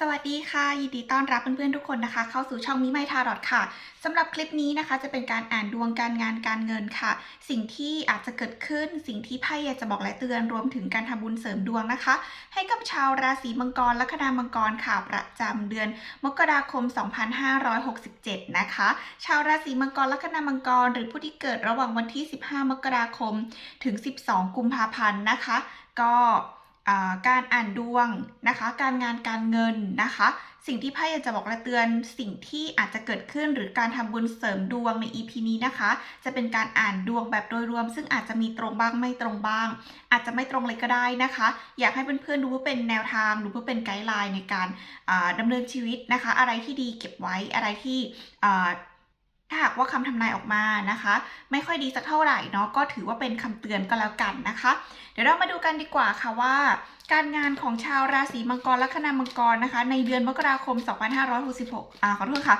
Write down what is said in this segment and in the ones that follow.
สวัสดีค่ะ ยินดีต้อนรับเพื่อนๆทุกคนนะคะ เข้าสู่ช่องมิไมทารอดค่ะสำหรับคลิปนี้นะคะจะเป็นการอ่านดวงการงานการเงินค่ะ สิ่งที่อาจจะเกิดขึ้น สิ่งที่ไพ่อยากจะบอกและเตือนรวมถึงการทำบุญเสริมดวงนะคะ ให้กับชาวราศีมังกรและคณามังกรค่ะประจำเดือน มกราคม 2567 นะคะ ชาวราศีมังกรและคณามังกร หรือผู้ที่เกิดระหว่างวันที่ 15 มกราคม ถึง 12 กุมภาพันธ์นะคะ ก็ การอ่านดวงนะคะ การงานการเงินนะคะ สิ่งที่ไพ่อยากจะบอกและเตือนสิ่งที่อาจจะเกิดขึ้นหรือการทำบุญเสริมดวงใน EP นี้นะคะ จะเป็นการอ่านดวงแบบโดยรวม ซึ่งอาจจะมีตรงบ้างไม่ตรงบ้าง อาจจะไม่ตรงเลยก็ได้นะคะ อยากให้เพื่อนๆดูเพื่อเป็นแนวทางดูเพื่อเป็นไกด์ไลน์ในการอ่าดำเนินชีวิตนะคะ อะไรที่ดีเก็บไว้อะไรที่ ถ้าหากว่าคำทำนายออกมานะคะ ไม่ค่อยดีสักเท่าไหร่เนาะก็ถือว่าเป็นคำเตือนก็แล้วกันนะคะ เดี๋ยวเรามาดูกันดีกว่าค่ะว่า การงานของชาวราศีมังกรและคณามังกรนะคะ ในเดือนมกราคม 2566อ่าขอโทษค่ะ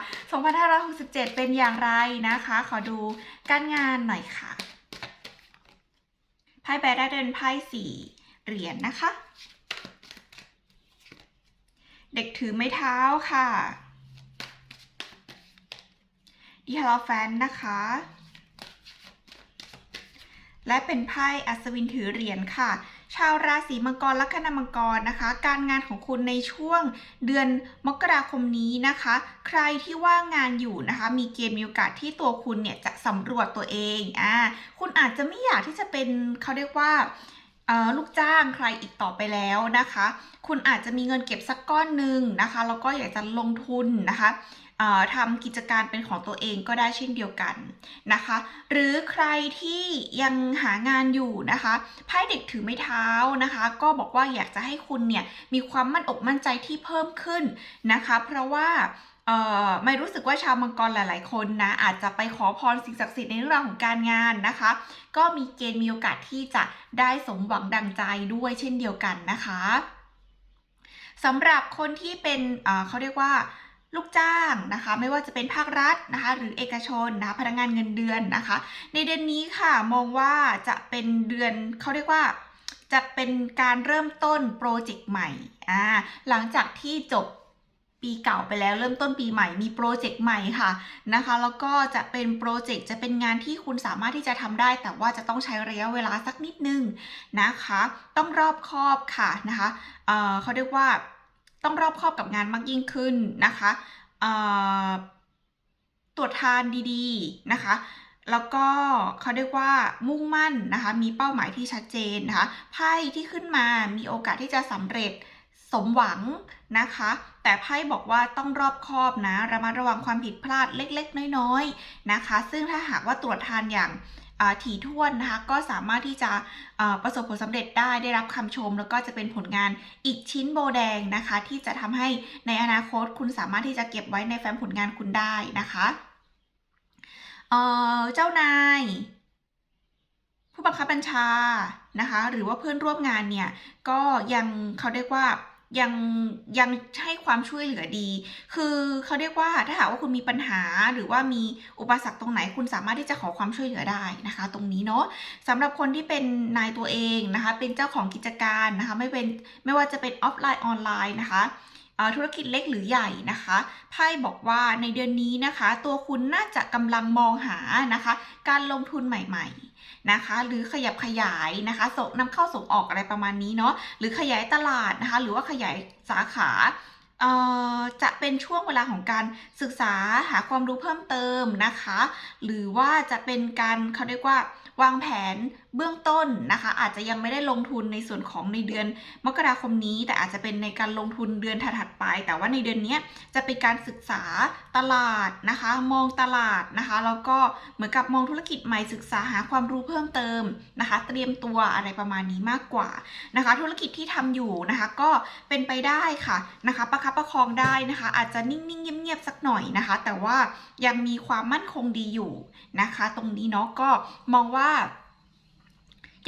2567 เป็นอย่างไรนะคะ ขอดูการงานหน่อยค่ะไพ่ใบแรกเป็นไพ่สี่เหรียญนะคะ เด็กถือไม้เท้าค่ะ ดีฮาลแฟนนะคะ และเป็นไพ่อัศวินถือเหรียญค่ะ ชาวราศีมังกรและคณามังกรนะคะ การงานของคุณในช่วงเดือนมกราคมนี้นะคะ ใครที่ว่างงานอยู่นะคะ มีเกณฑ์มีโอกาสที่ตัวคุณเนี่ยจะสำรวจตัวเองอ่าคุณอาจจะไม่อยากที่จะเป็นเขาเรียกว่าลูกจ้างใครอีกต่อไปแล้วนะคะ คุณอาจจะมีเงินเก็บสักก้อนหนึ่งนะคะ แล้วก็อยากจะลงทุนนะคะ ทำกิจการเป็นของตัวเองก็ได้เช่นเดียวกันนะคะ หรือใครที่ยังหางานอยู่นะคะไพ่เด็กถือไม้เท้านะคะ ก็บอกว่าอยากจะให้คุณเนี่ยมีความมั่นอกมั่นใจที่เพิ่มขึ้นนะคะ เพราะว่าไม่รู้สึกว่าชาวมังกรหลาย ๆ คนนะอาจจะไปขอพรสิ่งศักดิ์สิทธิ์ในเรื่องของการงานนะคะ ก็มีเกณฑ์มีโอกาสที่จะได้สมหวังดังใจด้วยเช่นเดียวกันนะคะสำหรับคนที่เป็นเขาเรียกว่า ลูกจ้างนะคะ ไม่ว่าจะเป็นภาครัฐนะคะ หรือเอกชนนะคะพนักงานเงินเดือนนะคะ ในเดือนนี้ค่ะมองว่าจะเป็นเดือนเขาเรียกว่าจะเป็นการเริ่มต้นโปรเจกต์ใหม่อ่าหลังจากที่จบปีเก่าไปแล้วเริ่มต้นปีใหม่มีโปรเจกต์ใหม่ค่ะนะคะแล้วก็จะเป็นโปรเจกต์จะเป็นงานที่คุณสามารถที่จะทำได้ แต่ว่าจะต้องใช้ระยะเวลาสักนิดนึงนะคะ ต้องรอบคอบค่ะนะคะเอ่อเขาเรียกว่า ต้องรอบคอบกับงานมากยิ่งขึ้นนะคะตรวจทานดีๆนะคะ แล้วก็เขาเรียกว่ามุ่งมั่นนะคะ มีเป้าหมายที่ชัดเจนนะคะ ไพ่ที่ขึ้นมามีโอกาสที่จะสำเร็จสมหวังนะคะ แต่ไพ่บอกว่าต้องรอบคอบนะ ระมัดระวังความผิดพลาดเล็ก ๆ น้อย ๆ นะคะ ซึ่งถ้าหากว่าตรวจทานอย่าง ถี่ถ้วนนะคะก็สามารถที่จะประสบผลสำเร็จได้ได้รับคำชม แล้วก็จะเป็นผลงานอีกชิ้นโบแดงนะคะ ที่จะทำให้ในอนาคตคุณสามารถที่จะเก็บไว้ในแฟ้มผลงานคุณได้นะคะเเจ้านาย ผู้บังคับบัญชานะคะ หรือว่าเพื่อนร่วมงานเนี่ยก็ยังเขาเรียกว่า ยังยังให้ความช่วยเหลือดี คือเขาเรียกว่าถ้าหากว่าคุณมีปัญหาหรือว่ามีอุปสรรคตรงไหนคุณสามารถที่จะขอความช่วยเหลือได้นะคะ ตรงนี้เนาะสำหรับคนที่เป็นนายตัวเองนะคะ เป็นเจ้าของกิจการนะคะไม่เป็นไม่ว่าจะเป็นออฟไลน์ออนไลน์นะคะธุรกิจเล็กหรือใหญ่นะคะไพ่บอกว่าในเดือนนี้นะคะ ตัวคุณน่าจะกำลังมองหานะคะ การลงทุนใหม่ ๆ นะคะ หรือขยับขยายนะคะส่งนำเข้าส่งออกอะไรประมาณนี้เนาะหรือขยายตลาดนะคะ หรือว่าขยายสาขาจะเป็นช่วงเวลาของการศึกษาหาความรู้เพิ่มเติมนะคะ หรือว่าจะเป็นการเขาเรียกว่าวางแผน เบื้องต้นนะคะ อาจจะยังไม่ได้ลงทุนในส่วนของในเดือนมกราคมนี้ แต่อาจจะเป็นในการลงทุนเดือนถัดๆไป แต่ว่าในเดือนนี้จะเป็นการศึกษาตลาดนะคะ มองตลาดนะคะ แล้วก็เหมือนกับมองธุรกิจใหม่ศึกษาหาความรู้เพิ่มเติมนะคะ เตรียมตัวอะไรประมาณนี้มากกว่านะคะ ธุรกิจที่ทำอยู่นะคะ ก็เป็นไปได้ค่ะนะคะประคับประคองได้นะคะ อาจจะนิ่งๆเงียบๆสักหน่อยนะคะ แต่ว่ายังมีความมั่นคงดีอยู่นะคะ ตรงนี้เนาะก็มองว่า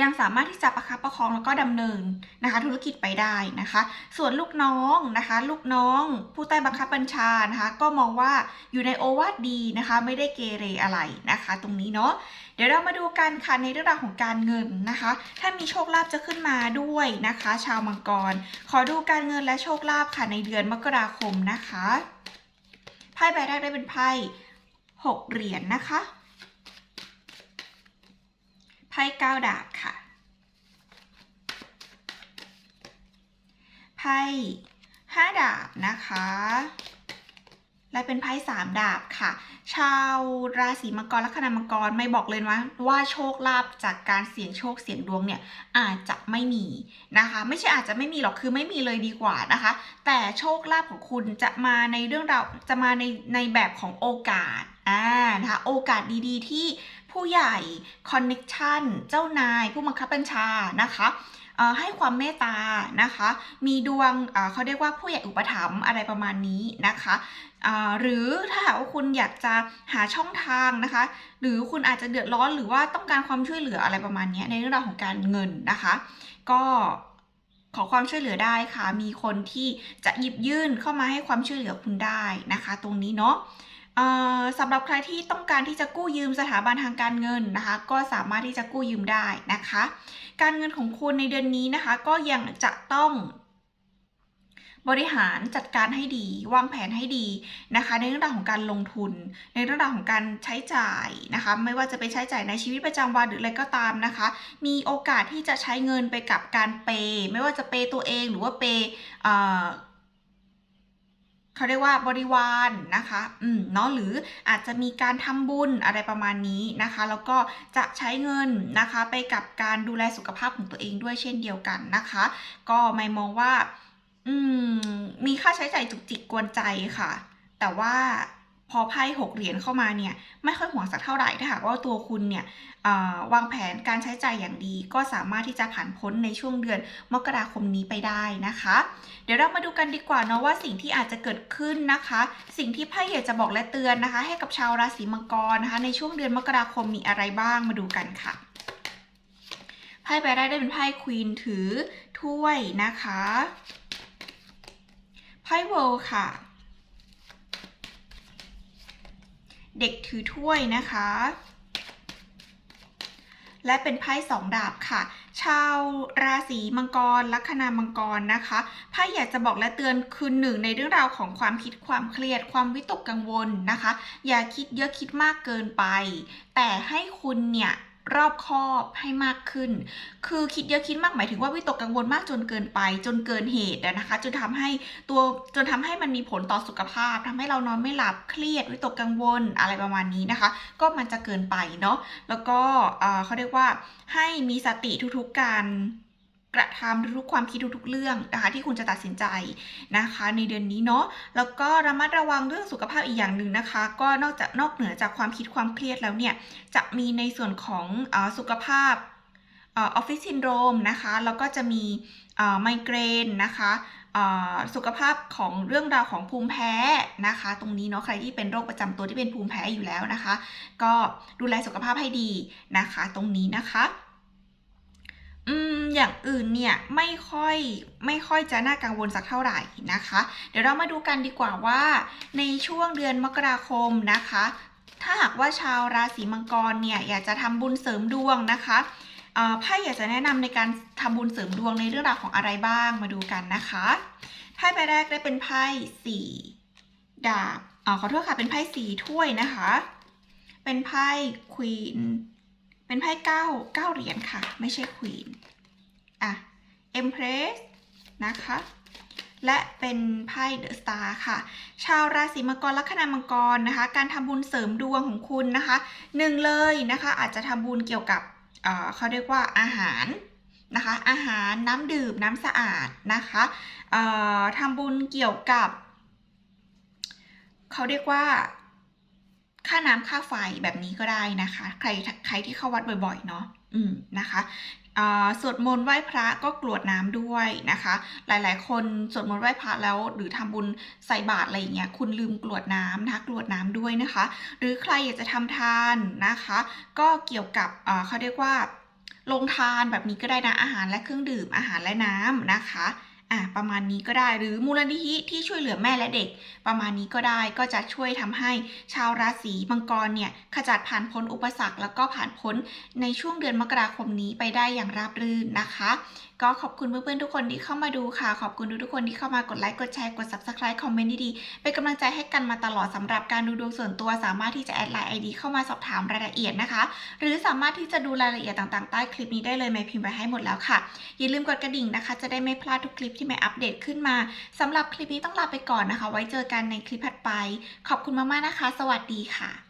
ยังสามารถที่จะประคับประคองแล้วก็ดำเนินนะคะ ธุรกิจไปได้นะคะ ส่วนลูกน้องนะคะ ลูกน้อง ผู้ใต้บังคับบัญชานะคะ ก็มองว่าอยู่ในโอวาทดีนะคะ ไม่ได้เกเรอะไรนะคะ ตรงนี้เนาะเดี๋ยวเรามาดูกันค่ะในเรื่องราวของการเงินนะคะ ถ้ามีโชคลาภจะขึ้นมาด้วยนะคะ ชาวมังกร ขอดูการเงินและโชคลาภค่ะในเดือนมกราคมนะคะไพ่ใบแรกได้เป็นไพ่หกเหรียญนะคะ พ่เก้าดาบค่ะ ไพ่ห้าดาบนะคะ และเป็นไพ่สามดาบค่ะ ชาวราศีมังกรและคณะมังกรไม่บอกเลยว่าว่าโชคลาภจากการเสี่ยงโชคเสี่ยงดวงเนี่ยอาจจะไม่มีนะคะ ไม่ใช่อาจจะไม่มีหรอกคือไม่มีเลยดีกว่านะคะ แต่โชคลาภของคุณจะมาในเรื่องราวจะมาในในแบบของโอกาสอ่านะคะโอกาสดีๆที่ ผู้ใหญ่คอนเน็ชันเจ้านาย ผู้บังคับบัญชานะคะให้ความเมตตานะคะ มีดวงเขาเรียกว่าผู้ใหญ่อุปถัมภ์อะไรประมาณนี้นะคะหรือถ้าหากว่าคุณอยากจะหาช่องทางนะคะ หรือคุณอาจจะเดือดร้อนหรือว่าต้องการความช่วยเหลืออะไรประมาณนี้ในเรื่องราวของการเงินนะคะ ก็ขอความช่วยเหลือได้ค่ะ มีคนที่จะหยิบยื่นเข้ามาให้ความช่วยเหลือคุณได้นะคะ ตรงนี้เนาะ สำหรับใครที่ต้องการที่จะกู้ยืมสถาบันทางการเงินนะคะ ก็สามารถที่จะกู้ยืมได้นะคะ การเงินของคุณในเดือนนี้นะคะ ก็ยังจะต้องบริหารจัดการให้ดี วางแผนให้ดีนะคะ ในเรื่องราวของการลงทุน ในเรื่องราวของการใช้จ่ายนะคะ ไม่ว่าจะไปใช้จ่ายในชีวิตประจำวันหรืออะไรก็ตามนะคะ มีโอกาสที่จะใช้เงินไปกับการเปย์ไม่ว่าจะเปย์ตัวเองหรือว่าเปย์ เขาเรียกว่าบริวารนะคะ อืมเนาะหรืออาจจะมีการทำบุญอะไรประมาณนี้นะคะ แล้วก็จะใช้เงินนะคะไปกับการดูแลสุขภาพของตัวเองด้วยเช่นเดียวกันนะคะ ก็ไม่มองว่า อืม มีค่าใช้จ่ายจุกจิกกวนใจค่ะ แต่ว่า พอไพ่หกเหรียญเข้ามาเนี่ยไม่ค่อยห่วงสักเท่าไหร่ถ้าหากว่าตัวคุณเนี่ยวางแผนการใช้จ่ายอย่างดี ก็สามารถที่จะผ่านพ้นในช่วงเดือนมกราคมนี้ไปได้นะคะ เดี๋ยวเรามาดูกันดีกว่าเนาะว่าสิ่งที่อาจจะเกิดขึ้นนะคะ สิ่งที่ไพ่อยากจะบอกและเตือนนะคะ ให้กับชาวราศีมังกรนะคะ ในช่วงเดือนมกราคมมีอะไรบ้างมาดูกันค่ะไพ่ใบแรกได้เป็นไพ่ควีนถือถ้วยนะคะไพ่เวิลด์ค่ะ เด็กถือถ้วยนะคะ และเป็นไพ่สองดาบค่ะ ชาวราศีมังกร ลัคนามังกรนะคะไพ่อยากจะบอกและเตือนคือหนึ่งในเรื่องราวของความคิดความเครียด ความวิตกกังวลนะคะ อย่าคิดเยอะคิดมากเกินไป แต่ให้คุณเนี่ย รอบคอบให้มากขึ้น คือคิดเยอะคิดมากหมายถึงว่าวิตกกังวลมากจนเกินไป จนเกินเหตุนะคะ จนทำให้ตัวจนทำให้มันมีผลต่อสุขภาพทำให้เรานอนไม่หลับเครียดวิตกกังวลอะไรประมาณนี้นะคะ ก็มันจะเกินไปเนาะแล้วก็อ่อเขาเรียกว่าให้มีสติทุกๆการ กระทำทุกความคิดทุกๆเรื่องนะคะที่คุณจะตัดสินใจนะคะ ในเดือนนี้เนาะแล้วก็ระมัดระวังเรื่องสุขภาพอีกอย่างหนึ่งนะคะ ก็นอกจากนอกเหนือจากความคิดความเครียดแล้วเนี่ยจะมีในส่วนของอสุขภาพออฟฟิศซินโดรมนะคะแล้วก็จะมีไมเกรนนะคะสุขภาพของเรื่องราวของภูมิแพ้นะคะ ตรงนี้เนาะใครที่เป็นโรคประจำตัวที่เป็นภูมิแพ้อยู่แล้วนะคะ ก็ดูแลสุขภาพให้ดีนะคะ ตรงนี้นะคะ อืมอย่างอื่นเนี่ยไม่ค่อยไม่ค่อยจะน่ากังวลสักเท่าไหร่นะคะ เดี๋ยวเรามาดูกันดีกว่าว่า ในช่วงเดือนมกราคมนะคะ ถ้าหากว่าชาวราศีมังกรเนี่ยอยากจะทำบุญเสริมดวงนะคะไพ่อยากจะแนะนำในการทำบุญเสริมดวงในเรื่องราวของอะไรบ้างมาดูกันนะคะไพ่ใบแรกได้เป็นไพ่สี่ดาบอ๋อขอโทษค่ะเป็นไพ่สี่ถ้วยนะคะ เป็นไพ่ควีน เป็นไพ่เก้าเก้าเหรียญค่ะ ไม่ใช่ควีนอะเอ็มเพรสนะคะและเป็นไพ่เดอะสตาร์ค่ะ ชาวราศีมังกรลัคนามังกรนะคะ การทำบุญเสริมดวงของคุณนะคะหนึ่งเลยนะคะ อาจจะทำบุญเกี่ยวกับเเขาเรียกว่าอาหารนะคะ อาหารน้ำดื่มน้ำสะอาดนะคะทำบุญเกี่ยวกับ เขาเรียกว่า ค่าน้ำค่าไฟแบบนี้ก็ได้นะคะ ใครใครที่เข้าวัดบ่อยๆเนาะอืมนะคะสวดมนต์ไหว้พระก็กรวดน้ำด้วยนะคะ หลายๆ คนสวดมนต์ไหว้พระแล้วหรือทำบุญใส่บาตรอะไรอย่างเงี้ยคุณลืมกรวดน้ำนะคะกรวดน้ำด้วยนะคะ หรือใครอยากจะทำทานนะคะ ก็เกี่ยวกับเอ่อเขาเรียกว่าลงทานแบบนี้ก็ได้นะอาหารและเครื่องดื่มอาหารและน้ำนะคะ อะประมาณนี้ก็ได้หรือมูลนิธิที่ช่วยเหลือแม่และเด็ก ประมาณนี้ก็ได้ก็จะช่วยทำให้ชาวราศีมังกรเนี่ยขจัดผ่านพ้นอุปสรรค แล้วก็ผ่านพ้นในช่วงเดือนมกราคมนี้ไปได้อย่างราบรื่นนะคะก็ขอบคุณเพื่อนๆทุกคนที่เข้ามาดูค่ะ ขอบคุณทุกๆคนที่เข้ามากดไลค์กดแชร์กด subscribe คอมเมนต์ดีๆเป็นกำลังใจให้กันมาตลอดสำหรับการดูดวงส่วนตัวสามารถที่จะแอดไลน์ ID เข้ามาสอบถามรายละเอียดนะคะ หรือสามารถที่จะดูรายละเอียดต่างๆใต้คลิปนี้ได้เลยแม่พิมพ์ไว้ให้หมดแล้วค่ะ อย่าลืมกดกระดิ่งนะคะ จะได้ไม่พลาดทุกคลิปที่แม่อัปเดตขึ้นมาสำหรับคลิปนี้ต้องลาไปก่อนนะคะ ไว้เจอกันในคลิปถัดไป ขอบคุณมากๆนะคะ สวัสดีค่ะ